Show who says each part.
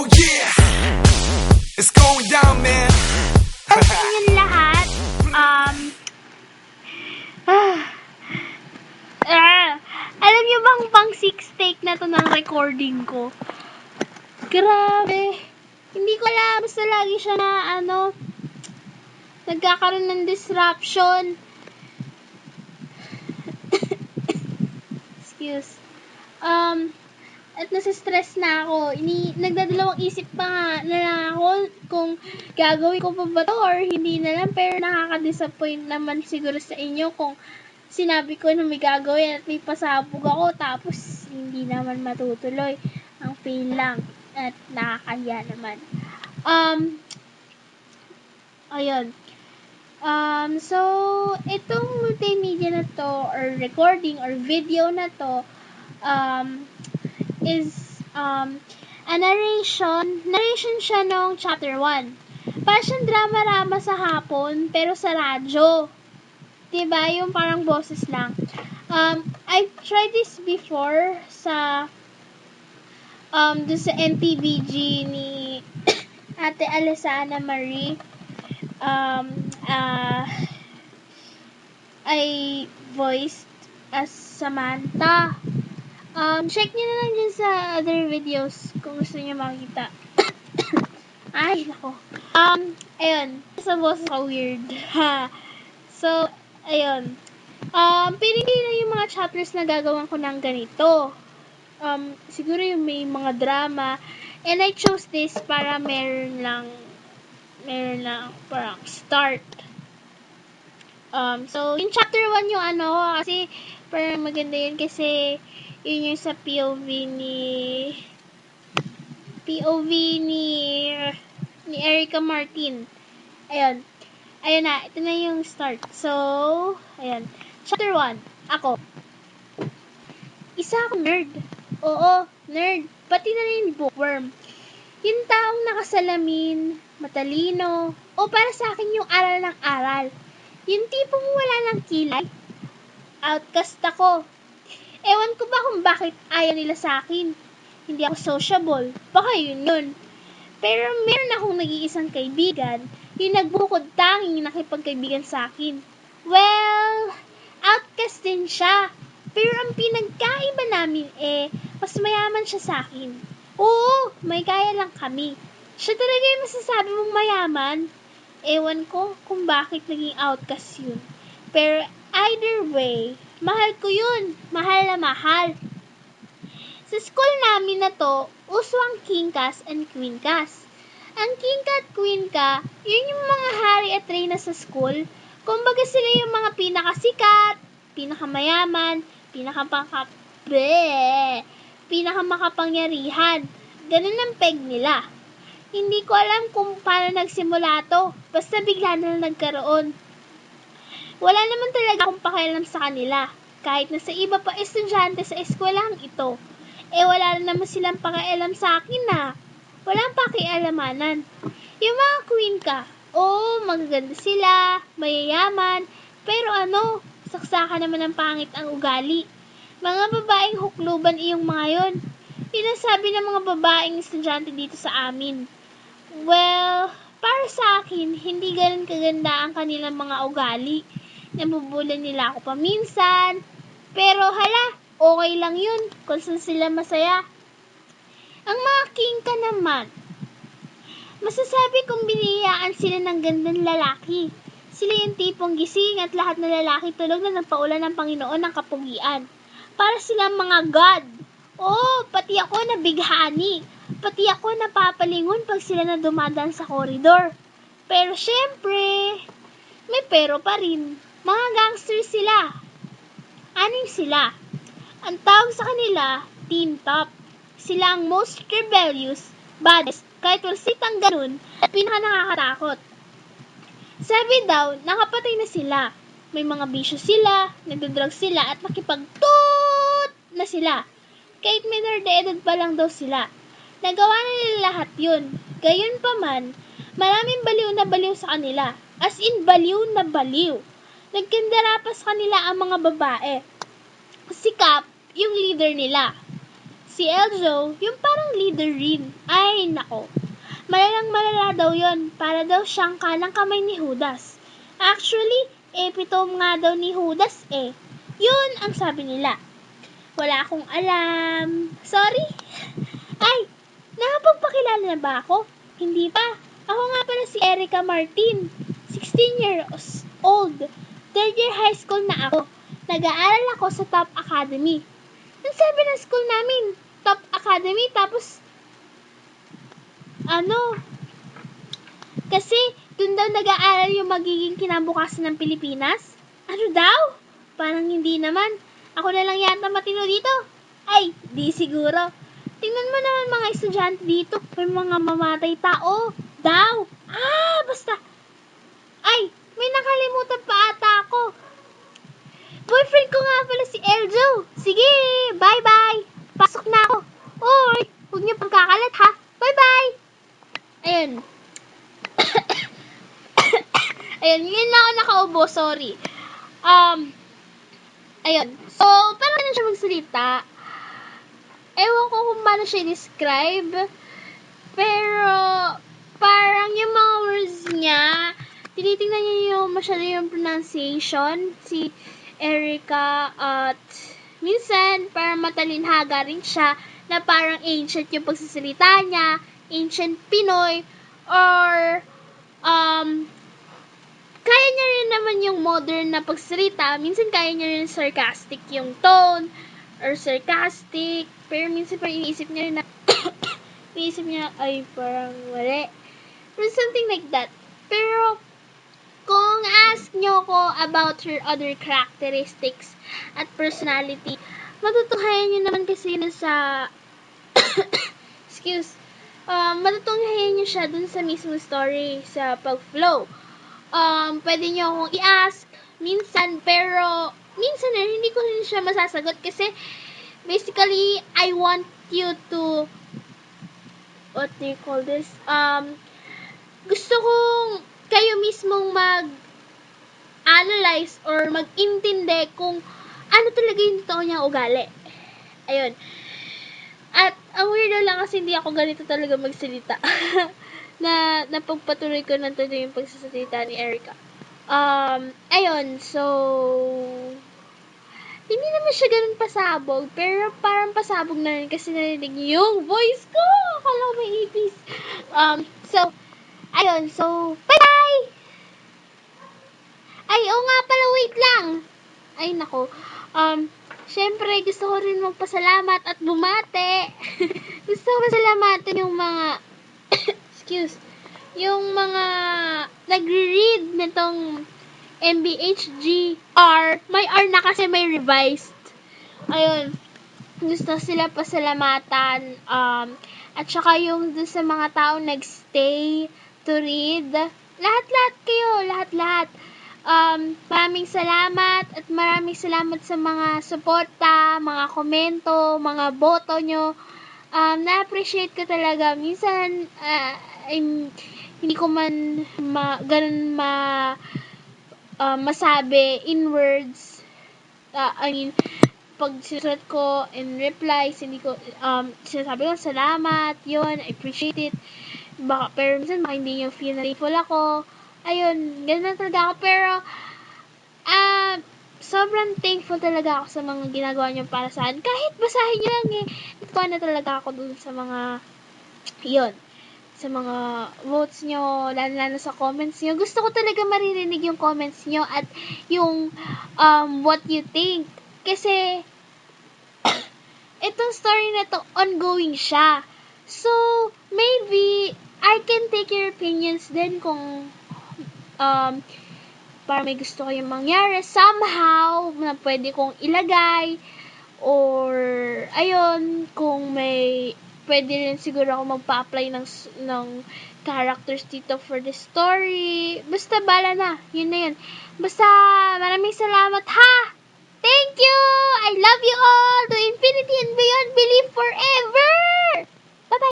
Speaker 1: Oh yeah! It's going down, man.
Speaker 2: Yun lahat. Um, ah, ah, alam niyo bang pang six take na to ng recording ko? Grabe. Hindi ko alam. Basta lagi siya na ano, nagkakaroon ng disruption. Excuse. Um, at nasa-stress na ako. Ini, nagdadalawang isip pa nga na lang ako kung gagawin ko pa ba to or hindi na lang. Pero nakaka-disappoint naman siguro sa inyo kung sinabi ko na may gagawin at may pasabog ako tapos hindi naman matutuloy. Ang fail lang at nakakaya naman. Um, ayun. Um, so, itong multimedia na to, or recording, or video na to, um, is, um, a narration, narration siya nung chapter 1. Parang siyang drama-rama sa hapon, pero sa radyo. Diba? Yung parang boses lang. Um, I tried this before sa, um, dun sa NTVG ni Ate Alessana Marie um, uh, I voiced as Samantha. Um, check nyo na lang dyan sa other videos kung gusto nyo makita. Ay, nako. Um, ayun. Sa boss ka weird. Ha. So, ayun. Um, pinili na yung mga chapters na gagawin ko ng ganito. Um, siguro yung may mga drama. And I chose this para meron lang meron lang parang start. Um, so, yung chapter 1 yung ano, kasi parang maganda yun kasi yun yung sa POV ni POV ni ni Erica Martin. Ayun. Ayun na, ito na yung start. So, ayun. Chapter 1. Ako. Isa akong nerd. Oo, nerd. Pati na rin bookworm. Yung taong nakasalamin, matalino, o para sa akin yung aral ng aral. Yung tipong wala ng kilay. Outcast ako. Ewan ko ba kung bakit ayaw nila sa akin. Hindi ako sociable. Baka yun yun. Pero meron akong nag-iisang kaibigan, yung nagbukod tanging nakipagkaibigan sa akin. Well, outcast din siya. Pero ang pinagkaiba namin eh, mas mayaman siya sa akin. Oo, may kaya lang kami. Siya talaga yung masasabi mong mayaman. Ewan ko kung bakit naging outcast yun. Pero either way, mahal ko yun. Mahal na mahal. Sa school namin na to, uso ang King Cast and Queen Cast. Ang King Ka at Queen Ka, yun yung mga hari at reyna sa school. Kumbaga sila yung mga pinakasikat, pinakamayaman, pinakapangkap... Bleh! pinakamakapangyarihan. Ganun ang peg nila. Hindi ko alam kung paano nagsimula to. Basta bigla na nagkaroon. Wala naman talaga akong pakialam sa kanila. Kahit na sa iba pa estudyante sa eskwelahan ito. Eh wala na naman silang pakialam sa akin na. Walang pakialamanan. Yung mga queen ka, oo, magaganda sila, mayayaman, pero ano, saksakan naman ng pangit ang ugali. Mga babaeng hukluban iyong mga yon. Yun ang sabi ng mga babaeng estudyante dito sa amin. Well, para sa akin, hindi ganun kaganda ang kanilang mga ugali. Nabubulan nila ako paminsan. Pero hala, okay lang yun kung saan sila masaya. Ang mga king ka naman, masasabi kong biniyaan sila ng gandang lalaki. Sila yung tipong gising at lahat ng lalaki tulog na nagpaulan ng Panginoon ng kapugian para silang mga God. Oo, pati ako nabighani. Pati ako napapalingon pag sila na dumadaan sa koridor. Pero syempre, may pero pa rin. Mga gangster sila. Anim sila. Ang tawag sa kanila, Team Top. Sila ang most rebellious, baddest, kahit walsitang ganun, pinaka nakakatakot. Sabi daw, nakapatay na sila. May mga bisyo sila, nagdadrag sila, at nakipagtut na sila. Kahit minor de edad pa lang daw sila. Nagawa na nila lahat yun. Gayon pa man, maraming baliw na baliw sa kanila. As in, baliw na baliw. Nagkandara pa kanila ang mga babae. Si Cap, yung leader nila. Si Eljo, yung parang leader rin. Ay, nako. Malalang malala daw yon para daw siyang kanang kamay ni Judas. Actually, epitome nga daw ni Judas eh. Yun ang sabi nila. Wala akong alam. Sorry. Ay, nakapagpakilala na ba ako? Hindi pa. Ako nga pala si Erica Martin. 16 years old. Third year high school na ako. Nag-aaral ako sa Top Academy. Ang sabi ng school namin, Top Academy, tapos, ano, kasi, dun daw nag-aaral yung magiging kinabukasan ng Pilipinas. Ano daw? Parang hindi naman. Ako na lang yata matino dito. Ay, di siguro. Tingnan mo naman mga estudyante dito. May mga mamatay tao. Daw. Ah, basta. Ay, may nakalimutan pa ata ako. Boyfriend ko nga pala si Eljo. Sige, bye-bye. Pasok na ako. Oy, huwag niyo pagkakalat ha. Bye-bye. Ayun. Ayun, yun na ako nakaubo, sorry. Um, ayun. So, paano na siya magsalita? Ewan ko kung paano siya describe. Pero, parang yung mga words niya, tinitingnan niya yung masyado yung pronunciation. Si Erica at minsan, parang matalinhaga rin siya na parang ancient yung pagsasalita niya, ancient Pinoy, or um, kaya niya rin naman yung modern na pagsalita. Minsan kaya niya rin sarcastic yung tone or sarcastic. Pero minsan parang iniisip niya rin na iniisip niya, ay parang wala. Or something like that. Pero kung ask nyo ko about her other characteristics at personality, matutuhayan nyo naman kasi na sa excuse um, matutunghayan nyo siya dun sa mismo story sa pag-flow um, pwede nyo akong i-ask minsan, pero minsan eh, hindi ko rin siya masasagot kasi basically, I want you to what do you call this? Um, gusto kong kayo mismong mag analyze or mag-intindi kung ano talaga yung totoo niya ugali. Ayun. At ang weirdo lang kasi hindi ako ganito talaga magsalita. na napagpatuloy ko ng todo yung pagsasalita ni Erica. Um, ayun, so, hindi naman siya ganun pasabog, pero parang pasabog na rin kasi narinig yung voice ko. Akala ko may ipis. Um, so, ayun, so, bye-bye! Ay, oo nga pala, wait lang. Ay, nako. Um, syempre, gusto ko rin magpasalamat at bumate. gusto ko pasalamatan yung mga excuse, yung mga nagre-read nitong MBHGR, may R na kasi may revised. Ayun, gusto sila pasalamatan. Um, at saka yung dun sa mga tao nagstay to read. Lahat-lahat kayo, lahat-lahat. Um, maraming salamat at maraming salamat sa mga suporta, mga komento, mga boto nyo. Um, na-appreciate ko talaga. Minsan, ah, I'm, hindi ko man ma, ganun ma, ah, masabi in words. Ah, I mean, pag sinusulat ko in replies, hindi ko, um, sinasabi ko, salamat, yun, I appreciate it. Baka, pero minsan, baka hindi nyo feel na ako. Ayun, ganun talaga ako. Pero, ah, sobrang thankful talaga ako sa mga ginagawa nyo para sa akin. Kahit basahin nyo lang eh. Natuwa na talaga ako dun sa mga, yun, sa mga votes nyo, lalo lalo sa comments nyo. Gusto ko talaga maririnig yung comments nyo at yung um, what you think. Kasi, itong story na to, ongoing siya. So, maybe, I can take your opinions din kung um, para may gusto kayong mangyari somehow na pwede kong ilagay or ayun kung may pwede rin siguro ako magpa-apply ng ng characters dito for the story. Basta bala na. Yun na yun. Basta maraming salamat ha? Thank you! I love you all to infinity and beyond. Believe forever